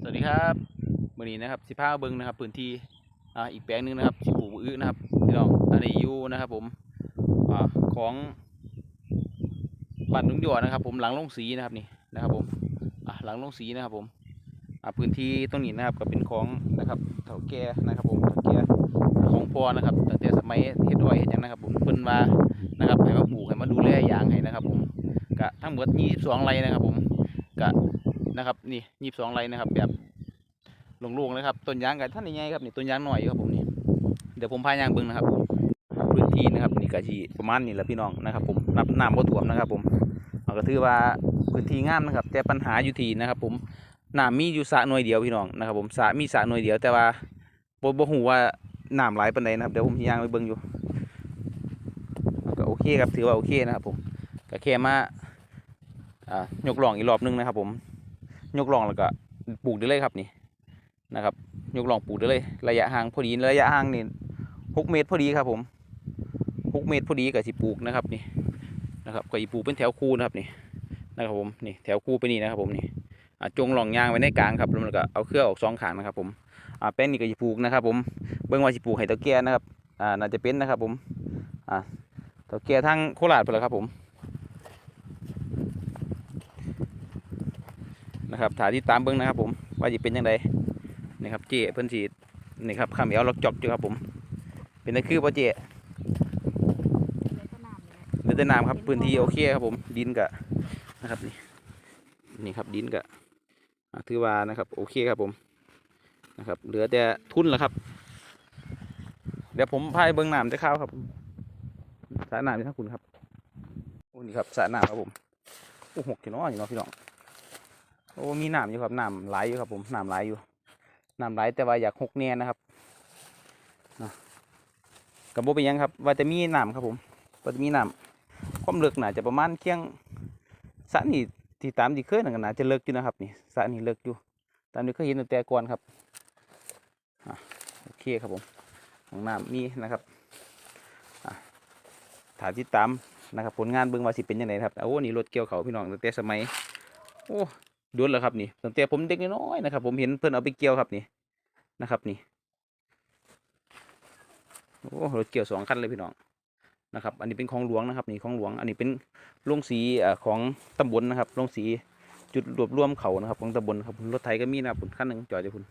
สวัสดีครับมื่อนี้นะครับสิพาเบิงนะครับพื้นที่อ่าอีกแปลงหนึงนะครับสิปลูกอื้อนะครับพี่น้องอันนี้อยู่นะครับผมอ่าของบ้านหนุ่งหยอนะครับ ผมหลังลงสีนะครับนี่นะครับผมอ่าหลังลงสีนะครับผมอ่าพื้นที่ตรงนี้นะครับก็เป็นของนะครับเถาแก่นะครับผมเถาแก่ของพ่อนะครับตั้งแต่สมัยเฮ็ดอ้อยเฮ็ดยังนะครับผมเพิ่นว่านะครับให้มาปลูกให้มาดูแลอย่างให้นะครับ ผมกะทั้งหมด22ไร่นะครับ ผมกะ นะครับ นี่ยี่สิบสองไรนะครับ แบบลงๆนะครับต้นยางกับท่านใหญ่ๆครับนี่ต้นยางหน่อยครับผมนี่เดี๋ยวผมพายางเบิ้งนะครับพื้นที่นะครับนี่กะทีประมาณนี้แหละพี่น้องนะครับ ผมนับน้ำบ่ท่วมนะครับ ผมเอาก็ถือว่าพื้นที่งามนะครับ แต่ปัญหาอยู่ที่นะครับ ผมน้ำมีอยู่สระหน่วยเดียวพี่น้องนะครับ ผมสระมีสระหน่วยเดียว แต่ว่าบ่บ่ฮู้ว่าน้ำหลายปานใดนะครับเดี๋ยวผมยางไปเบิ้งอยู่ก็โอเคครับถือว่าโอเคนะครับ ผมก็แค่มาอ่ายกล่องอีกรอบนึงนะครับ ผม ยกลองแล้วก็ปลูกได้เลยครับนี่นะครับ ยกลองปลูกได้เลย ระยะห่างพอดีระยะห่างนี่หกเมตรพอดีครับผมหกเมตรพอดีกับสิปลูกนะครับนี่นะครับก็อีปลูกเป็นแถวคู่นะครับนี่นะครับผมนี่แถวคู่ไปนี่นะครับผมนี่จงหลองยางไว้ในกลางครับแล้วก็เอาเครือออกสองขางนะครับผมแป้งนี่ก็สิปลูกนะครับ ผมเบิ่งว่าสิปลูกให้ตาแก่นะครับอาน่าจะเป็นนะครับผมตาแก่ทางโคราชไปแล้วครับผม นะครับถ่ายที่ตามเบิ้งนะครับ ผมว่าจะเป็นยังไงนี่ครับเจ๊เพิ่นสีนี่ครับข้ามเอวล็อกจอกอยู่ครับผม เป็นตะคือป่ะเจ๊เดือดน้ำครับพื้นที่โอเคครับผมดินกะนะครับนี่นี่ครับดินกะถือว่านะครับ โอเคครับผมนะครับเหลือแต่ทุนแล้วครับ เดี๋ยวผมพายเบิ้งน้ำจะเข้าครับสระน้ำที่ท่านคุณครับโอ้นี่ครับสระน้ำครับผมโอ้หกกิโลอยู่เนาะพี่น้อง โอ้มีน้ำอยู่ครับน้ำไหลอยู่ครับ ผมน้ำไหลอยู่น้ำไหลแต่ว่าอยากหกแน่นะครับนะกับโบเป็นยังครับว่าจะมีน้ำครับผมว่าจะมีน้ำความลึกน่าจะประมาณเคียงสระนี่ที่ตามที่เคยนั่นก็น่าจะเลิกอยู่นะครับนี่สระนี่เลิกอยู่ ตามที่เคยเห็นตั้งแต่ก่อนครับอโอเคครับผมของน้ำมีนะครับถายติดตามนะครับผลงานเบิ่งว่าสิเป็นยังไงครับโอ้นี่รถเกี่ยวเขาพี่น้องตั้งแต่สมัยโอ้ ดวนแล้วครับนี่ตั้งแต่ผมเด็กน้อยนะครับ ผมเห็นเพื่อนเอาไปเกี่ยวครับนี่นะครับนี่โอ้รถเกี่ยวสองคันเลยพี่น้องนะครับ อันนี้เป็นของหลวงนะครับนี่ของหลวง อันนี้เป็นโรงสีของตำบลนะครับโรงสีจุดรวบรวมเขานะครับ ของตำบลครับรถไถก็มีนะครับผมคันหนึ่งจอดอยู่คุณ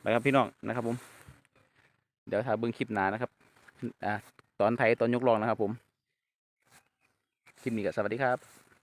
ไปครับพี่น้องนะครับ ผม เดี๋ยวถ่ายเบิ้องคลิปหนานะครับอ่าตอนไทยตอนยกลองนะครับ ผมคลิปนี้ก็สวัสดีครับ